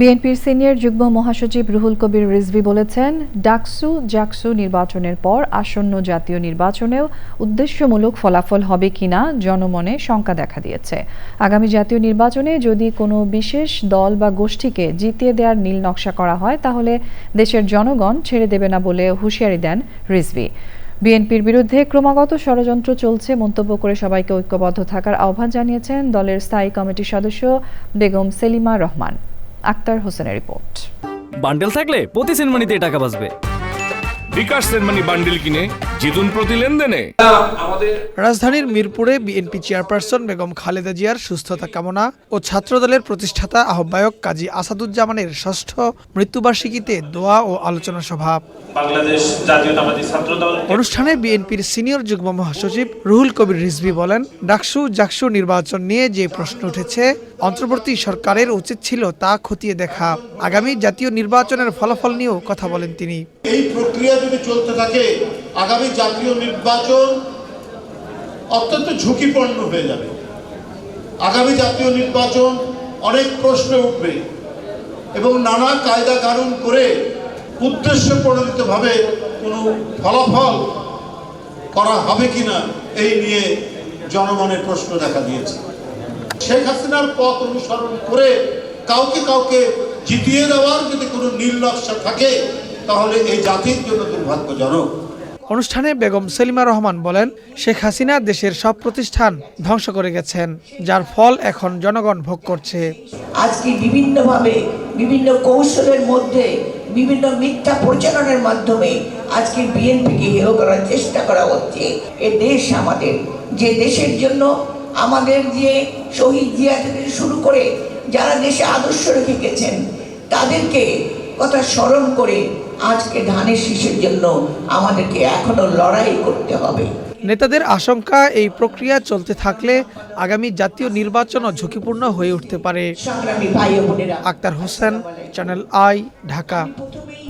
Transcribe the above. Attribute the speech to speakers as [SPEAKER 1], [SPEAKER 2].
[SPEAKER 1] বিএনপির সিনিয়র যুগ্ম মহাসচিব রুহুল কবির রিজভি বলেছেন ডাকসু জাকসু নির্বাচনের পর আসন্ন জাতীয় নির্বাচনেও উদ্দেশ্যমূলক ফলাফল হবে কিনা জনমনে শঙ্কা দেখা দিয়েছে আগামী জাতীয় নির্বাচনে যদি কোনো বিশেষ দল বা গোষ্ঠীকে জিতিয়ে দেওয়ার নীল নকশা করা হয় তাহলে দেশের জনগণ ছেড়ে দেবে না বলে হুঁশিয়ারি দেন রিজভি বিএনপির বিরুদ্ধে ক্রমাগত ষড়যন্ত্র চলছে মন্তব্য করে সবাইকে ঐক্যবদ্ধ থাকার আহ্বান জানিয়েছেন দলের স্থায়ী কমিটির সদস্য বেগম সেলিমা রহমান আক্তার হোসেনের রিপোর্ট বান্ডেল থাকলে প্রতি সেনমানিতে টাকা বাঁচবে বিকাশ
[SPEAKER 2] সেনমানি বান্ডেল কিনে জিতুন প্রতি লেনদেনে রাজধানীর মিরপুরে বিএনপি চেয়ারপারসন বেগম খালেদা জিয়ার সুস্থতা কামনা ও ছাত্রদলের প্রতিষ্ঠাতা আহ্বায়ক কাজী আসাদুজ্জামানের ষষ্ঠ মৃত্যুবার্ষিকীতে দোয়া ও আলোচনা সভা অনুষ্ঠানে বিএনপির সিনিয়র যুগ্ম মহাসচিব রুহুল কবির রিজভি বলেন ডাকসু জাকসু নির্বাচন নিয়ে যে প্রশ্ন উঠেছে অন্তর্বর্তী সরকারের উচিত ছিল তা খতিয়ে দেখা আগামী জাতীয় নির্বাচনের ফলাফল নিয়েও কথা বলেন তিনি
[SPEAKER 3] এই প্রক্রিয়া যদি চলতে থাকে আগামী জাতীয় নির্বাচন অত্যন্ত ঝুঁকিপূর্ণ হয়ে যাবে আগামী জাতীয় নির্বাচন অনেক প্রশ্ন উঠবে এবং নানা কায়দা কানুন করে উদ্দেশ্য প্রণোদিতভাবে কোনো ফলাফল করা হবে কিনা এই নিয়ে জনমনে প্রশ্ন দেখা দিয়েছে শেখ হাসিনার পথ অনুসরণ করে কাউকে কাউকে জিতিয়ে দেওয়ার যদি কোনো নীল নকশা থাকে তাহলে এই জাতির জন্য দুর্ভাগ্যজনক
[SPEAKER 2] অনুষ্ঠানে বেগম সেলিমা রহমান বলেন শেখ হাসিনা দেশের সব প্রতিষ্ঠান ধ্বংস করে গেছেন যার ফল এখন জনগণ ভোগ করছে
[SPEAKER 4] আজকে বিভিন্নভাবে বিভিন্ন কৌশলের মধ্যে বিভিন্ন মিথ্যা প্রচারণের মাধ্যমে আজকে বিএনপিকে হেয় করার চেষ্টা করা হচ্ছে এ দেশ আমাদের যে দেশের জন্য আমাদের যে শহীদ জিয়া থেকে শুরু করে যারা দেশে আদর্শ রেখে গেছেন তাদেরকে কথা স্মরণ করে আজকে ধানের শিশুর জন্য আমাদেরকে এখনো লড়াই করতে হবে
[SPEAKER 2] নেতাদের আশঙ্কা এই প্রক্রিয়া চলতে থাকলে আগামী জাতীয় নির্বাচন ঝুঁকিপূর্ণ হয়ে উঠতে পারে আক্তার হোসেন চ্যানেল আই ঢাকা